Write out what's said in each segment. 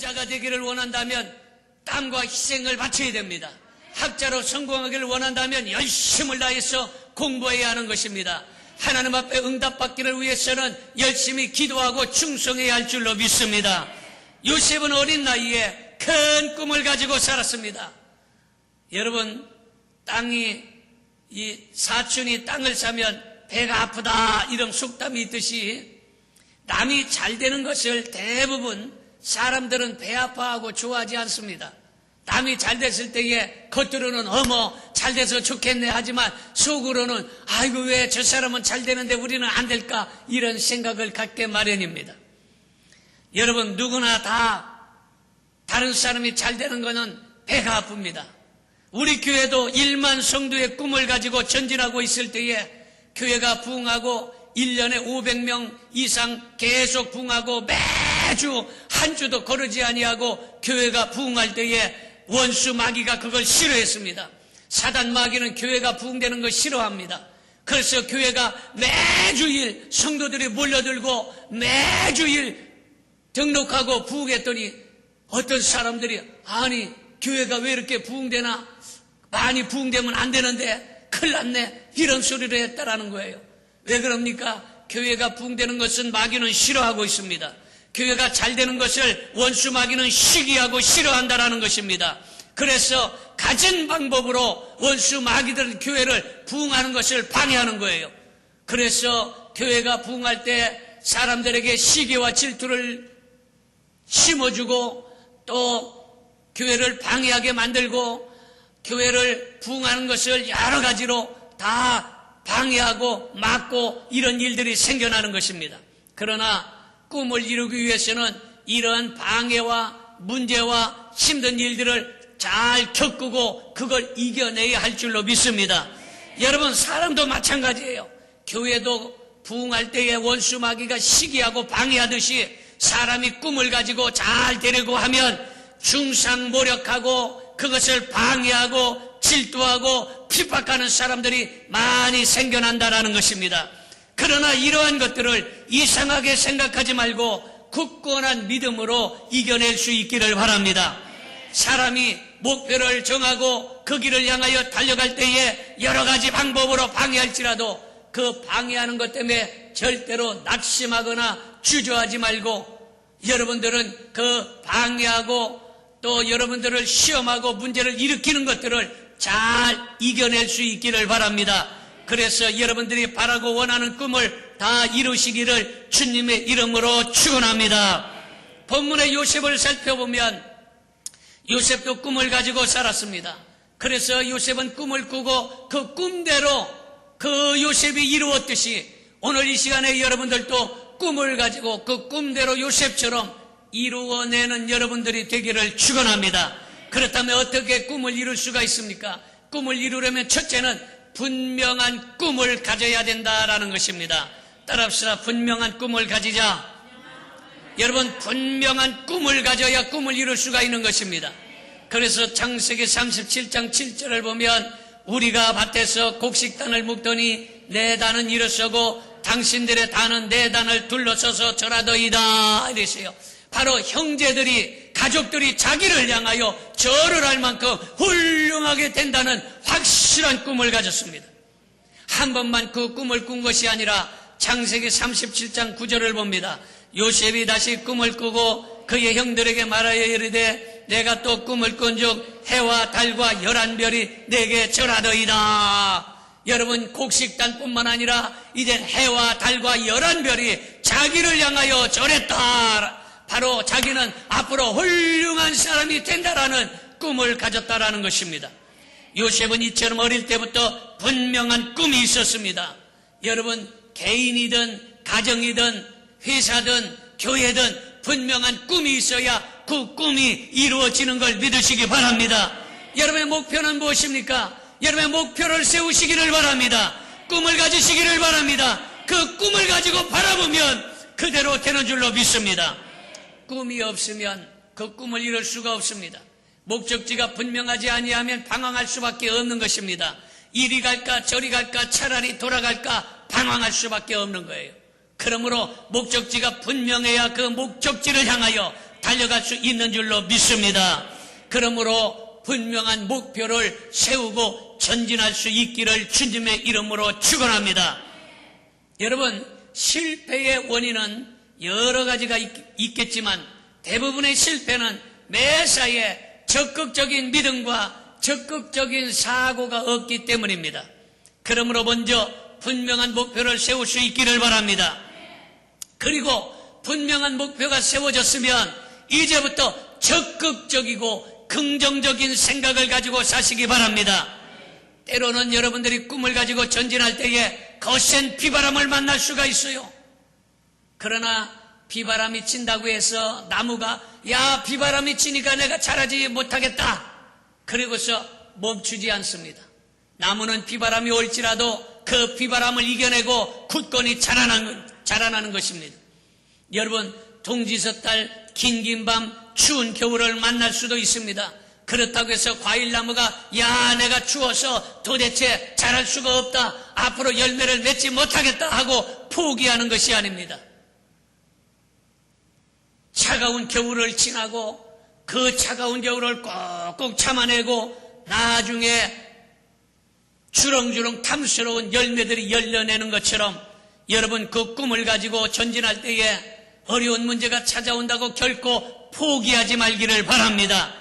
부자가 되기를 원한다면 땀과 희생을 바쳐야 됩니다. 학자로 성공하기를 원한다면 열심을 다해서 공부해야 하는 것입니다. 하나님 앞에 응답받기를 위해서는 열심히 기도하고 충성해야 할 줄로 믿습니다. 요셉은 어린 나이에 큰 꿈을 가지고 살았습니다. 여러분, 땅이, 이 사촌이 땅을 사면 배가 아프다, 이런 속담이 있듯이 남이 잘 되는 것을 대부분 사람들은 배 아파하고 좋아하지 않습니다. 남이 잘 됐을 때에 겉으로는 어머 잘 돼서 좋겠네 하지만 속으로는 아이고 왜 저 사람은 잘 되는데 우리는 안 될까 이런 생각을 갖게 마련입니다. 여러분 누구나 다 다른 사람이 잘 되는 것은 배가 아픕니다. 우리 교회도 1만 성도의 꿈을 가지고 전진하고 있을 때에 교회가 부흥하고 1년에 500명 이상 계속 부흥하고 매주 한 주도 거르지 아니하고 교회가 부흥할 때에 원수 마귀가 그걸 싫어했습니다. 사단 마귀는 교회가 부흥되는 걸 싫어합니다. 그래서 교회가 매주일 성도들이 몰려들고 매주일 등록하고 부흥했더니 어떤 사람들이 아니 교회가 왜 이렇게 부흥되나 많이 부흥되면 안 되는데 큰일 났네 이런 소리를 했다라는 거예요. 왜 그럽니까? 교회가 부흥되는 것은 마귀는 싫어하고 있습니다. 교회가 잘 되는 것을 원수 마귀는 시기하고 싫어한다라는 것입니다. 그래서 가진 방법으로 원수 마귀들은 교회를 부흥하는 것을 방해하는 거예요. 그래서 교회가 부흥할 때 사람들에게 시기와 질투를 심어주고 또 교회를 방해하게 만들고 교회를 부흥하는 것을 여러 가지로 다 방해하고 막고 이런 일들이 생겨나는 것입니다. 그러나 꿈을 이루기 위해서는 이러한 방해와 문제와 힘든 일들을 잘 겪고 그걸 이겨내야 할 줄로 믿습니다. 여러분 사람도 마찬가지예요. 교회도 부흥할 때에 원수 마귀가 시기하고 방해하듯이 사람이 꿈을 가지고 잘 되려고 하면 중상 모력하고 그것을 방해하고 질투하고 핍박하는 사람들이 많이 생겨난다라는 것입니다. 그러나 이러한 것들을 이상하게 생각하지 말고 굳건한 믿음으로 이겨낼 수 있기를 바랍니다. 사람이 목표를 정하고 그 길을 향하여 달려갈 때에 여러 가지 방법으로 방해할지라도 그 방해하는 것 때문에 절대로 낙심하거나 주저하지 말고 여러분들은 그 방해하고 또 여러분들을 시험하고 문제를 일으키는 것들을 잘 이겨낼 수 있기를 바랍니다. 그래서 여러분들이 바라고 원하는 꿈을 다 이루시기를 주님의 이름으로 축원합니다. 본문의 요셉을 살펴보면 요셉도 꿈을 가지고 살았습니다. 그래서 요셉은 꿈을 꾸고 그 꿈대로 그 요셉이 이루었듯이 오늘 이 시간에 여러분들도 꿈을 가지고 그 꿈대로 요셉처럼 이루어내는 여러분들이 되기를 축원합니다. 그렇다면 어떻게 꿈을 이룰 수가 있습니까? 꿈을 이루려면 첫째는 분명한 꿈을 가져야 된다라는 것입니다. 따라합시다. 분명한 꿈을 가지자. 여러분 분명한 꿈을 가져야 꿈을 이룰 수가 있는 것입니다. 그래서 창세기 37장 7절을 보면 우리가 밭에서 곡식단을 묶더니 내 단은 일어서고 당신들의 단은 내 단을 둘러서서 절하더이다 이랬어요. 바로 형제들이 가족들이 자기를 향하여 절을 할 만큼 훌륭하게 된다는 확실한 꿈을 가졌습니다. 한 번만 그 꿈을 꾼 것이 아니라 창세기 37장 9절을 봅니다. 요셉이 다시 꿈을 꾸고 그의 형들에게 말하여 이르되 내가 또 꿈을 꾼즉 해와 달과 열한 별이 내게 절하더이다. 여러분 곡식단뿐만 아니라 이제 해와 달과 열한 별이 자기를 향하여 절했다. 바로 자기는 앞으로 훌륭한 사람이 된다라는 꿈을 가졌다라는 것입니다. 요셉은 이처럼 어릴 때부터 분명한 꿈이 있었습니다. 여러분 개인이든 가정이든 회사든 교회든 분명한 꿈이 있어야 그 꿈이 이루어지는 걸 믿으시기 바랍니다. 여러분의 목표는 무엇입니까? 여러분의 목표를 세우시기를 바랍니다. 꿈을 가지시기를 바랍니다. 그 꿈을 가지고 바라보면 그대로 되는 줄로 믿습니다. 꿈이 없으면 그 꿈을 이룰 수가 없습니다. 목적지가 분명하지 아니하면 방황할 수밖에 없는 것입니다. 이리 갈까 저리 갈까 차라리 돌아갈까 방황할 수밖에 없는 거예요. 그러므로 목적지가 분명해야 그 목적지를 향하여 달려갈 수 있는 줄로 믿습니다. 그러므로 분명한 목표를 세우고 전진할 수 있기를 주님의 이름으로 축원합니다. 여러분 실패의 원인은 여러 가지가 있, 겠지만 대부분의 실패는 매사에 적극적인 믿음과 적극적인 사고가 없기 때문입니다. 그러므로 먼저 분명한 목표를 세울 수 있기를 바랍니다. 그리고 분명한 목표가 세워졌으면 이제부터 적극적이고 긍정적인 생각을 가지고 사시기 바랍니다. 때로는 여러분들이 꿈을 가지고 전진할 때에 거센 비바람을 만날 수가 있어요. 그러나 비바람이 친다고 해서 나무가 야 비바람이 치니까 내가 자라지 못하겠다. 그리고서 멈추지 않습니다. 나무는 비바람이 올지라도 그 비바람을 이겨내고 굳건히 자라나는, 자라나는 것입니다. 여러분 동지섣달 긴긴 밤 추운 겨울을 만날 수도 있습니다. 그렇다고 해서 과일나무가 야 내가 추워서 도대체 자랄 수가 없다 앞으로 열매를 맺지 못하겠다 하고 포기하는 것이 아닙니다. 차가운 겨울을 지나고 그 차가운 겨울을 꼭꼭 참아내고 나중에 주렁주렁 탐스러운 열매들이 열려내는 것처럼 여러분 그 꿈을 가지고 전진할 때에 어려운 문제가 찾아온다고 결코 포기하지 말기를 바랍니다.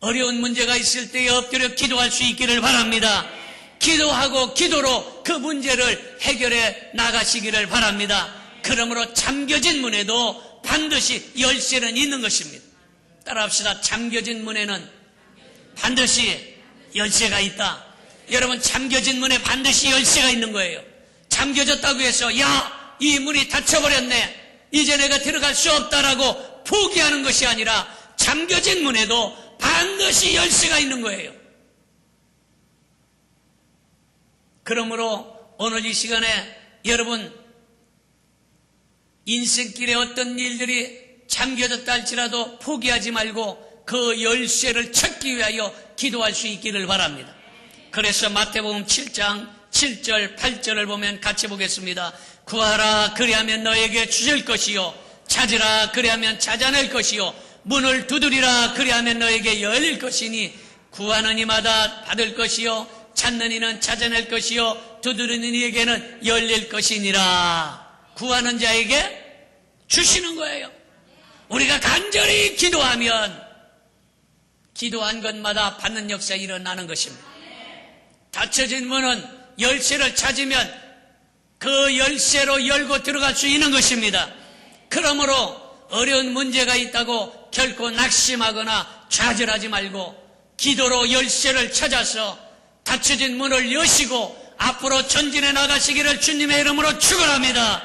어려운 문제가 있을 때에 엎드려 기도할 수 있기를 바랍니다. 기도하고 기도로 그 문제를 해결해 나가시기를 바랍니다. 그러므로 잠겨진 문에도 반드시 열쇠는 있는 것입니다. 따라합시다. 잠겨진 문에는 반드시 열쇠가 있다. 여러분 잠겨진 문에 반드시 열쇠가 있는 거예요. 잠겨졌다고 해서 야, 이 문이 닫혀버렸네. 이제 내가 들어갈 수 없다라고 포기하는 것이 아니라 잠겨진 문에도 반드시 열쇠가 있는 거예요. 그러므로 오늘 이 시간에 여러분 인생길에 어떤 일들이 잠겨졌다 할지라도 포기하지 말고 그 열쇠를 찾기 위하여 기도할 수 있기를 바랍니다. 그래서 마태복음 7장 7절 8절을 보면 같이 보겠습니다. 구하라 그리하면 너에게 주실 것이요. 찾으라 그리하면 찾아낼 것이요. 문을 두드리라 그리하면 너에게 열릴 것이니 구하는 이마다 받을 것이요. 찾는 이는 찾아낼 것이요. 두드리는 이에게는 열릴 것이니라 구하는 자에게 주시는 거예요 우리가 간절히 기도하면 기도한 것마다 받는 역사 일어나는 것입니다 닫혀진 문은 열쇠를 찾으면 그 열쇠로 열고 들어갈 수 있는 것입니다. 그러므로 어려운 문제가 있다고 결코 낙심하거나 좌절하지 말고 기도로 열쇠를 찾아서 닫혀진 문을 여시고 앞으로 전진해 나가시기를 주님의 이름으로 축원합니다.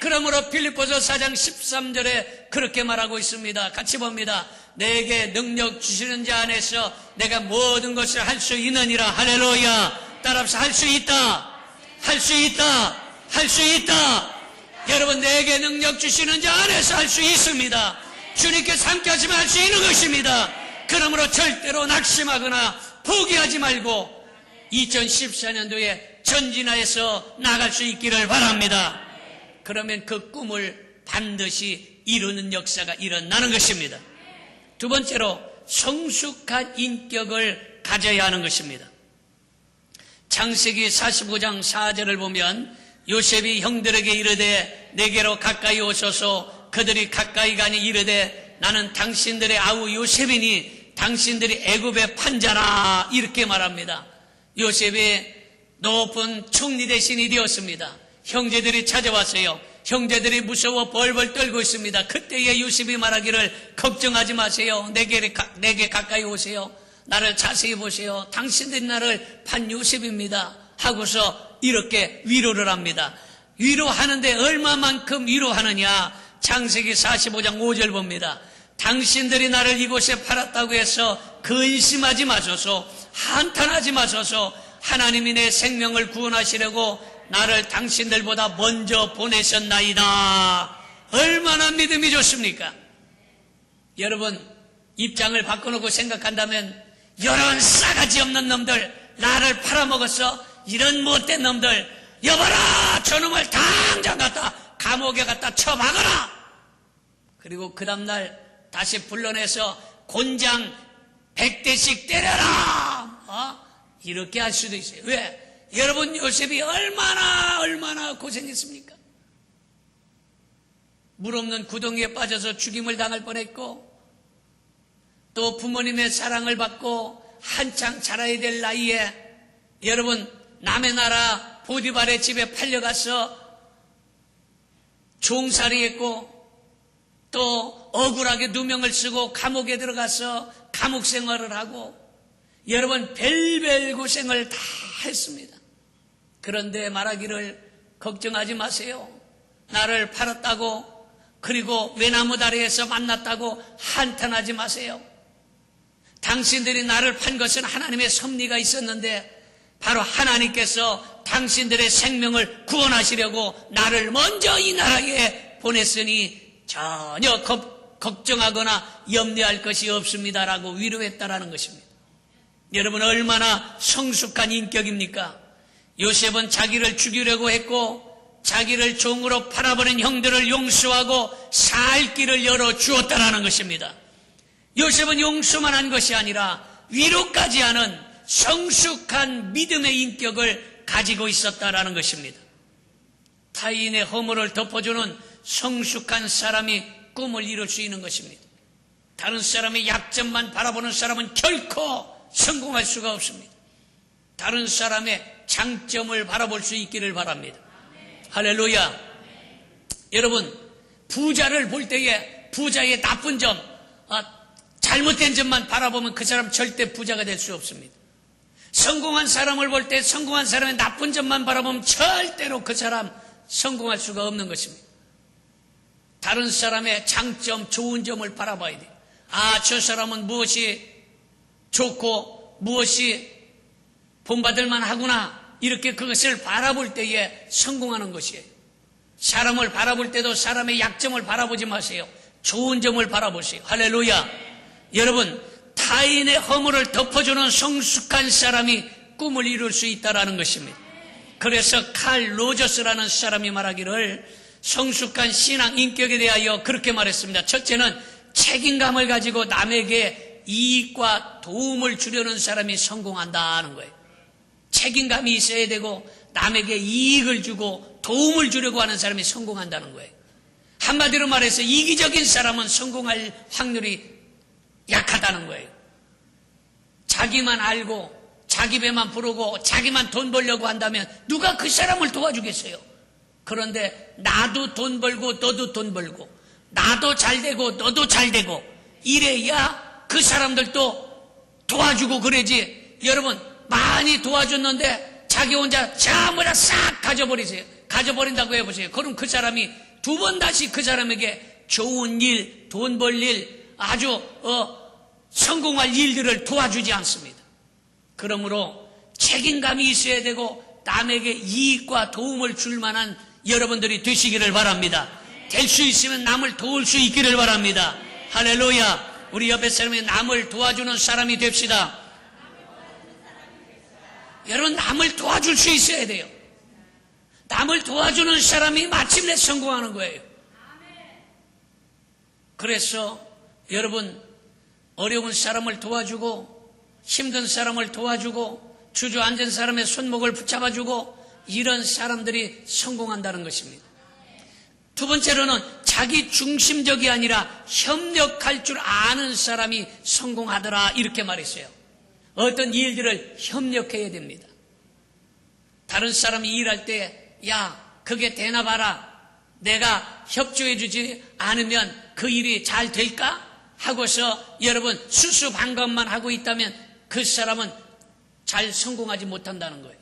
그러므로 빌립보서 4장 13절에 그렇게 말하고 있습니다. 같이 봅니다. 내게 능력 주시는 자 안에서 내가 모든 것을 할 수 있느니라 할렐루야. 따라서 할 수 있다. 할 수 있다. 할 수 있다. 여러분 내게 능력 주시는 자 안에서 할 수 있습니다. 함께 하시면 할 수 있는 것입니다. 그러므로 절대로 낙심하거나 포기하지 말고 2014년도에 전진하여서 나갈 수 있기를 바랍니다. 그러면 그 꿈을 반드시 이루는 역사가 일어나는 것입니다. 두 번째로 성숙한 인격을 가져야 하는 것입니다. 창세기 45장 4절을 보면 요셉이 형들에게 이르되 내게로 가까이 오소서 그들이 가까이 가니 이르되 나는 당신들의 아우 요셉이니 당신들이 애굽의 판자라 이렇게 말합니다. 요셉이 높은 총리 대신이 되었습니다. 형제들이 찾아왔어요. 형제들이 무서워 벌벌 떨고 있습니다. 그때에 요셉이 말하기를 걱정하지 마세요. 내게, 내게 가까이 오세요. 나를 자세히 보세요. 당신들이 나를 판 요셉입니다. 하고서 이렇게 위로를 합니다. 위로하는데 얼마만큼 위로하느냐? 창세기 45장 5절 봅니다. 당신들이 나를 이곳에 팔았다고 해서 근심하지 마소서, 한탄하지 마소서, 하나님이 내 생명을 구원하시려고 나를 당신들보다 먼저 보내셨나이다. 얼마나 믿음이 좋습니까? 여러분, 입장을 바꿔놓고 생각한다면, 이런 싸가지 없는 놈들, 나를 팔아먹었어? 이런 못된 놈들 여봐라 저놈을 당장 갖다 감옥에 갖다 처박아라 그리고 그 다음날 다시 불러내서 곤장 100대씩 때려라! 어? 이렇게 할 수도 있어요. 왜? 여러분 요셉이 얼마나 얼마나 고생했습니까? 물 없는 구덩이에 빠져서 죽임을 당할 뻔했고 또 부모님의 사랑을 받고 한창 자라야 될 나이에 여러분 남의 나라 보디발의 집에 팔려가서 종살이 했고 또 억울하게 누명을 쓰고 감옥에 들어가서 감옥 생활을 하고 여러분 별별 고생을 다 했습니다. 그런데 말하기를 걱정하지 마세요. 나를 팔았다고 그리고 외나무 다리에서 만났다고 한탄하지 마세요. 당신들이 나를 판 것은 하나님의 섭리가 있었는데 바로 하나님께서 당신들의 생명을 구원하시려고 나를 먼저 이 나라에 보냈으니 전혀 걱정하거나 염려할 것이 없습니다라고 위로했다라는 것입니다. 여러분 얼마나 성숙한 인격입니까? 요셉은 자기를 죽이려고 했고 자기를 종으로 팔아버린 형들을 용서하고 살 길을 열어 주었다라는 것입니다. 요셉은 용서만 한 것이 아니라 위로까지 하는 성숙한 믿음의 인격을 가지고 있었다라는 것입니다. 타인의 허물을 덮어주는 성숙한 사람이 꿈을 이룰 수 있는 것입니다. 다른 사람의 약점만 바라보는 사람은 결코 성공할 수가 없습니다. 다른 사람의 장점을 바라볼 수 있기를 바랍니다. 할렐루야. 여러분, 부자를 볼 때에 부자의 나쁜 점, 아, 잘못된 점만 바라보면 그 사람 절대 부자가 될 수 없습니다. 성공한 사람을 볼 때 성공한 사람의 나쁜 점만 바라보면 절대로 그 사람 성공할 수가 없는 것입니다. 다른 사람의 장점, 좋은 점을 바라봐야 돼요. 아, 저 사람은 무엇이 좋고 무엇이 본받을 만하구나. 이렇게 그것을 바라볼 때에 성공하는 것이에요. 사람을 바라볼 때도 사람의 약점을 바라보지 마세요. 좋은 점을 바라보세요. 할렐루야. 여러분, 타인의 허물을 덮어주는 성숙한 사람이 꿈을 이룰 수 있다라는 것입니다. 그래서 칼 로저스라는 사람이 말하기를 성숙한 신앙 인격에 대하여 그렇게 말했습니다. 첫째는 책임감을 가지고 남에게 이익과 도움을 주려는 사람이 성공한다는 거예요. 책임감이 있어야 되고 남에게 이익을 주고 도움을 주려고 하는 사람이 성공한다는 거예요. 한마디로 말해서 이기적인 사람은 성공할 확률이 약하다는 거예요. 자기만 알고 자기 배만 부르고 자기만 돈 벌려고 한다면 누가 그 사람을 도와주겠어요? 그런데 나도 돈 벌고 너도 돈 벌고 나도 잘 되고 너도 잘 되고 이래야 그 사람들도 도와주고 그러지. 여러분 많이 도와줬는데 자기 혼자 전부 다 싹 가져버리세요. 가져버린다고 해보세요. 그럼 그 사람이 두 번 다시 그 사람에게 좋은 일, 돈 벌 일, 아주 어, 성공할 일들을 도와주지 않습니다. 그러므로 책임감이 있어야 되고 남에게 이익과 도움을 줄 만한 여러분들이 되시기를 바랍니다. 될 수 있으면 남을 도울 수 있기를 바랍니다. 할렐루야. 우리 옆에 사람이 남을 도와주는 사람이 됩시다. 여러분 남을 도와줄 수 있어야 돼요. 남을 도와주는 사람이 마침내 성공하는 거예요. 그래서 여러분 어려운 사람을 도와주고 힘든 사람을 도와주고 주저앉은 사람의 손목을 붙잡아주고 이런 사람들이 성공한다는 것입니다. 두 번째로는 자기 중심적이 아니라 협력할 줄 아는 사람이 성공하더라 이렇게 말했어요. 어떤 일들을 협력해야 됩니다. 다른 사람이 일할 때, 야, 그게 되나 봐라. 내가 협조해주지 않으면 그 일이 잘 될까? 하고서 여러분 수수방관만 하고 있다면 그 사람은 잘 성공하지 못한다는 거예요.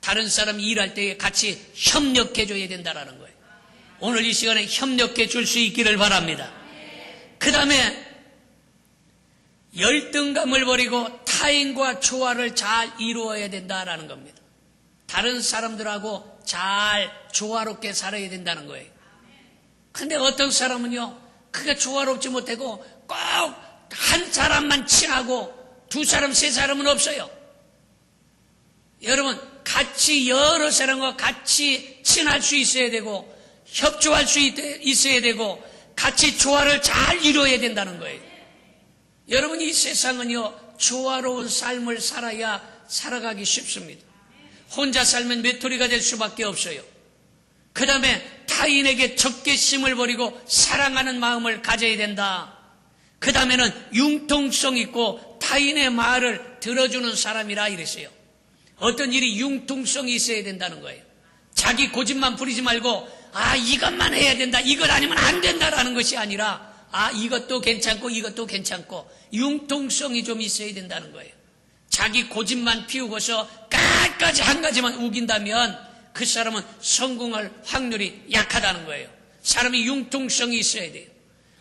다른 사람이 일할 때 같이 협력해줘야 된다는 거예요. 오늘 이 시간에 협력해 줄 수 있기를 바랍니다. 그 다음에 열등감을 버리고 타인과 조화를 잘 이루어야 된다라는 겁니다. 다른 사람들하고 잘 조화롭게 살아야 된다는 거예요. 근데 어떤 사람은요, 그게 조화롭지 못하고 꼭 한 사람만 친하고 두 사람, 세 사람은 없어요. 여러분, 같이 여러 사람과 같이 친할 수 있어야 되고, 협조할 수 있, 어야 되고, 같이 조화를 잘 이루어야 된다는 거예요. 여러분 이 세상은요 조화로운 삶을 살아야 살아가기 쉽습니다. 혼자 살면 메토리가 될 수밖에 없어요. 그 다음에 타인에게 적개심을 버리고 사랑하는 마음을 가져야 된다. 그 다음에는 융통성 있고 타인의 말을 들어주는 사람이라 이랬어요. 어떤 일이 융통성이 있어야 된다는 거예요. 자기 고집만 부리지 말고 아 이것만 해야 된다 이것 아니면 안 된다라는 것이 아니라 아 이것도 괜찮고 이것도 괜찮고 융통성이 좀 있어야 된다는 거예요. 자기 고집만 피우고서 끝까지 한 가지만 우긴다면 그 사람은 성공할 확률이 약하다는 거예요. 사람이 융통성이 있어야 돼요.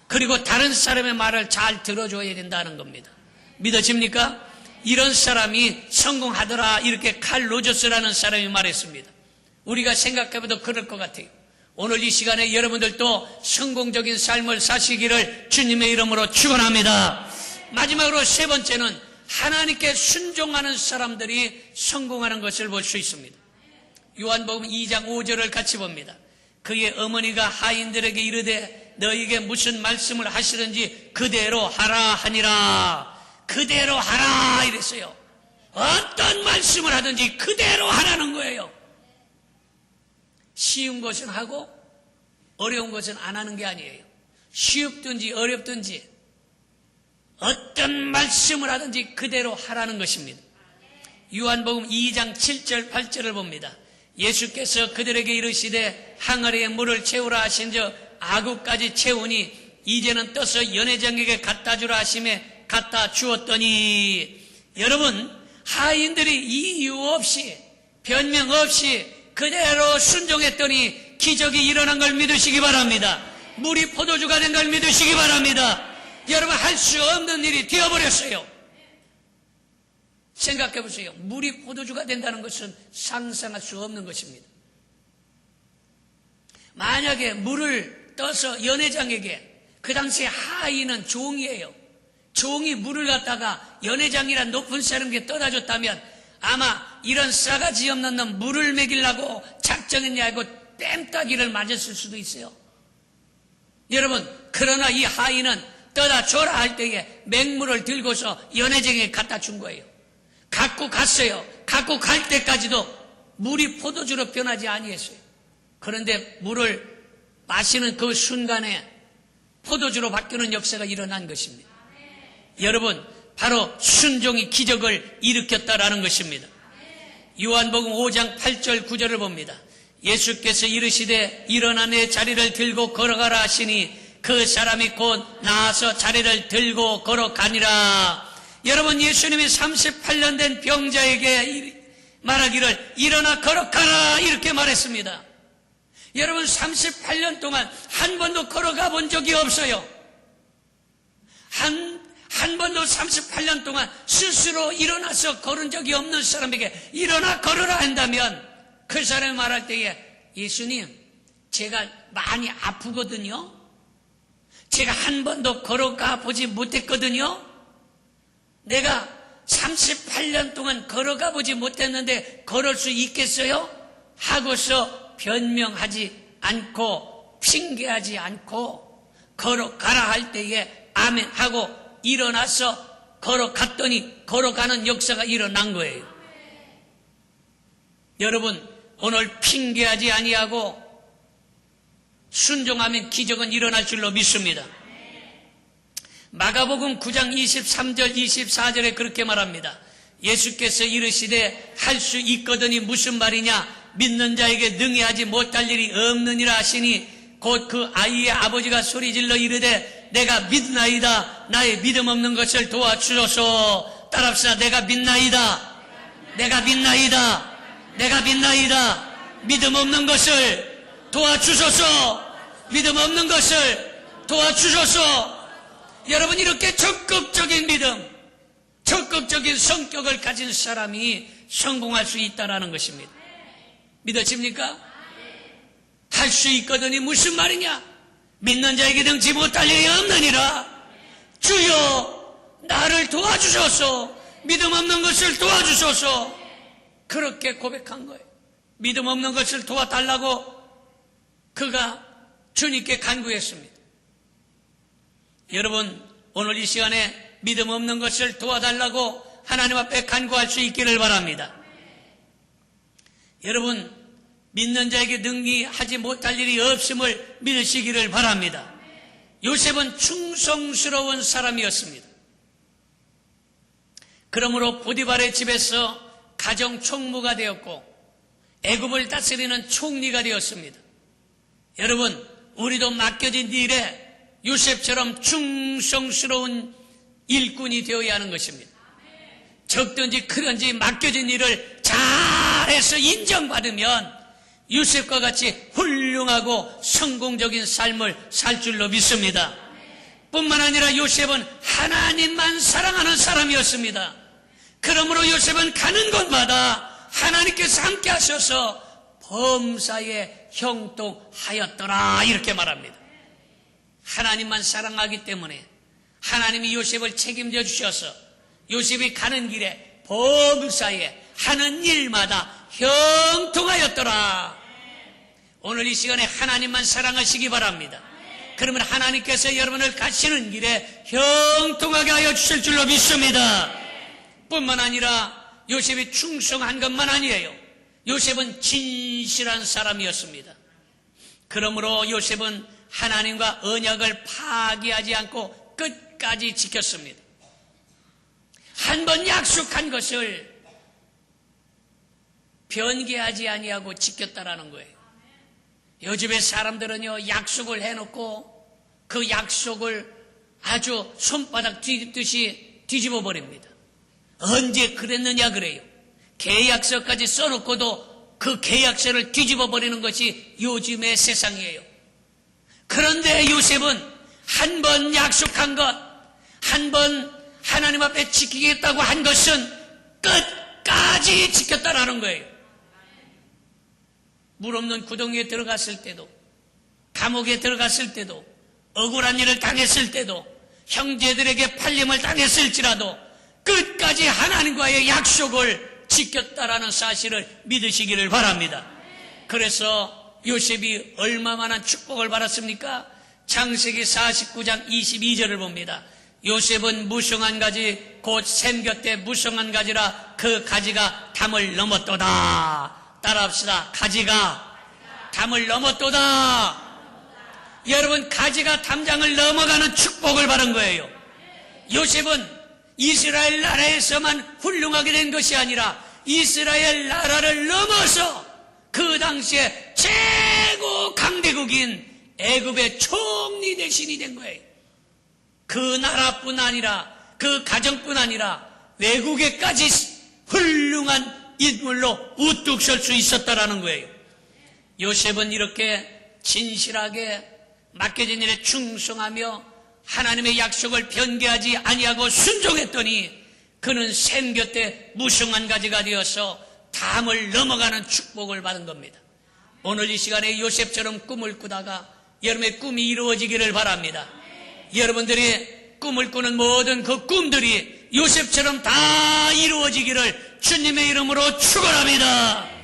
그리고 다른 사람의 말을 잘 들어줘야 된다는 겁니다. 믿어집니까? 이런 사람이 성공하더라 이렇게 칼 로저스라는 사람이 말했습니다. 우리가 생각해봐도 그럴 것 같아요. 오늘 이 시간에 여러분들도 성공적인 삶을 사시기를 주님의 이름으로 축원합니다. 마지막으로 세 번째는 하나님께 순종하는 사람들이 성공하는 것을 볼 수 있습니다. 요한복음 2장 5절을 같이 봅니다. 그의 어머니가 하인들에게 이르되 너에게 무슨 말씀을 하시든지 그대로 하라 하니라. 그대로 하라 이랬어요. 어떤 말씀을 하든지 그대로 하라는 거예요. 쉬운 것은 하고 어려운 것은 안 하는 게 아니에요. 쉽든지 어렵든지 어떤 말씀을 하든지 그대로 하라는 것입니다. 유한복음 2장 7절 8절을 봅니다. 예수께서 그들에게 이르시되 항아리에 물을 채우라 하신저 아구까지 채우니 이제는 떠서 연회장에게 갖다 주라 하심에 갖다 주었더니 여러분 하인들이 이유 없이 변명 없이 그대로 순종했더니 기적이 일어난 걸 믿으시기 바랍니다. 물이 포도주가 된 걸 믿으시기 바랍니다. 여러분 할 수 없는 일이 되어버렸어요. 생각해 보세요. 물이 포도주가 된다는 것은 상상할 수 없는 것입니다. 만약에 물을 떠서 연회장에게 그 당시에 하인은 종이에요. 종이 물을 갖다가 연회장이란 높은 사람에게 떠다 줬다면 아마 이런 싸가지 없는 놈 물을 먹이려고 작정했냐 알고 뺨따기를 맞았을 수도 있어요. 여러분, 그러나 이 하인은 떠다 줘라 할 때에 맹물을 들고서 연회장에 갖다 준 거예요. 갖고 갔어요. 갖고 갈 때까지도 물이 포도주로 변하지 아니했어요. 그런데 물을 마시는 그 순간에 포도주로 바뀌는 역사가 일어난 것입니다. 여러분, 바로 순종이 기적을 일으켰다라는 것입니다. 요한복음 5장 8절 9절을 봅니다. 예수께서 이르시되 일어나 내 자리를 들고 걸어가라 하시니 그 사람이 곧 나와서 자리를 들고 걸어가니라. 여러분 예수님이 38년 된 병자에게 말하기를 일어나 걸어가라 이렇게 말했습니다. 여러분 38년 동안 한 번도 걸어가 본 적이 없어요. 한, 한 번도 38년 동안 스스로 일어나서 걸은 적이 없는 사람에게 일어나 걸어라 한다면 그 사람이 말할 때에 예수님, 제가 많이 아프거든요. 제가 한 번도 걸어가 보지 못했거든요. 내가 38년 동안 걸어가 보지 못했는데 걸을 수 있겠어요? 하고서 변명하지 않고 핑계하지 않고 걸어가라 할 때에 아멘 하고 일어나서 걸어갔더니 걸어가는 역사가 일어난 거예요. 여러분 오늘 핑계하지 아니하고 순종하면 기적은 일어날 줄로 믿습니다. 마가복음 9장 23절 24절에 그렇게 말합니다. 예수께서 이르시되 할 수 있거든이 무슨 말이냐 믿는 자에게 능히 하지 못할 일이 없느니라 하시니 곧 그 아이의 아버지가 소리질러 이르되 내가 믿나이다. 나의 믿음 없는 것을 도와주소서. 따라합시다. 내가 믿나이다. 내가 믿나이다. 내가 믿나이다. 믿음 없는 것을 도와주소서. 믿음 없는 것을 도와주소서. 여러분 이렇게 적극적인 믿음, 적극적인 성격을 가진 사람이 성공할 수 있다라는 것입니다. 믿어집니까? 할 수 있거든이 무슨 말이냐? 믿는 자에게 등지 못할 일이 없느니라. 주여 나를 도와주소서. 믿음 없는 것을 도와주소서. 그렇게 고백한 거예요. 믿음 없는 것을 도와달라고 그가 주님께 간구했습니다. 여러분, 오늘 이 시간에 믿음 없는 것을 도와달라고 하나님 앞에 간구할 수 있기를 바랍니다. 여러분, 믿는 자에게 능히 하지 못할 일이 없음을 믿으시기를 바랍니다. 요셉은 충성스러운 사람이었습니다. 그러므로 보디발의 집에서 가정 총무가 되었고 애굽을 다스리는 총리가 되었습니다. 여러분, 우리도 맡겨진 일에 요셉처럼 충성스러운 일꾼이 되어야 하는 것입니다. 적든지 크든지 맡겨진 일을 잘해서 인정받으면 요셉과 같이 훌륭하고 성공적인 삶을 살 줄로 믿습니다. 뿐만 아니라 요셉은 하나님만 사랑하는 사람이었습니다. 그러므로 요셉은 가는 곳마다 하나님께서 함께 하셔서 범사에 형통하였더라 이렇게 말합니다. 하나님만 사랑하기 때문에 하나님이 요셉을 책임져 주셔서 요셉이 가는 길에 범사에 하는 일마다 형통하였더라. 오늘 이 시간에 하나님만 사랑하시기 바랍니다. 그러면 하나님께서 여러분을 가시는 길에 형통하게 하여 주실 줄로 믿습니다. 뿐만 아니라 요셉이 충성한 것만 아니에요. 요셉은 진실한 사람이었습니다. 그러므로 요셉은 하나님과 언약을 파기하지 않고 끝까지 지켰습니다. 한 번 약속한 것을 변개하지 아니하고 지켰다라는 거예요. 요즘의 사람들은요, 약속을 해놓고 그 약속을 아주 손바닥 뒤집듯이 뒤집어 버립니다. 언제 그랬느냐 그래요. 계약서까지 써놓고도 그 계약서를 뒤집어 버리는 것이 요즘의 세상이에요. 그런데 요셉은 한 번 약속한 것, 한 번 하나님 앞에 지키겠다고 한 것은 끝까지 지켰다라는 거예요. 물 없는 구덩이에 들어갔을 때도, 감옥에 들어갔을 때도, 억울한 일을 당했을 때도, 형제들에게 팔림을 당했을지라도 끝까지 하나님과의 약속을 지켰다라는 사실을 믿으시기를 바랍니다. 그래서 요셉이 얼마만한 축복을 받았습니까? 창세기 49장 22절을 봅니다. 요셉은 무성한 가지 곧 샘 곁에 무성한 가지라 그 가지가 담을 넘었도다. 따라합시다. 가지가 담을 넘었도다. 여러분 가지가 담장을 넘어가는 축복을 받은 거예요. 요셉은 이스라엘 나라에서만 훌륭하게 된 것이 아니라 이스라엘 나라를 넘어서 그 당시에 최고 강대국인 애굽의 총리 대신이 된 거예요. 그 나라뿐 아니라 그 가정뿐 아니라 외국에까지 훌륭한 인물로 우뚝 설 수 있었다라는 거예요. 요셉은 이렇게 진실하게 맡겨진 일에 충성하며 하나님의 약속을 변개하지 아니하고 순종했더니 그는 샘 곁에 무성한 가지가 되어서 담을 넘어가는 축복을 받은 겁니다. 오늘 이 시간에 요셉처럼 꿈을 꾸다가 여러분의 꿈이 이루어지기를 바랍니다. 여러분들이 꿈을 꾸는 모든 그 꿈들이 요셉처럼 다 이루어지기를 주님의 이름으로 축원합니다.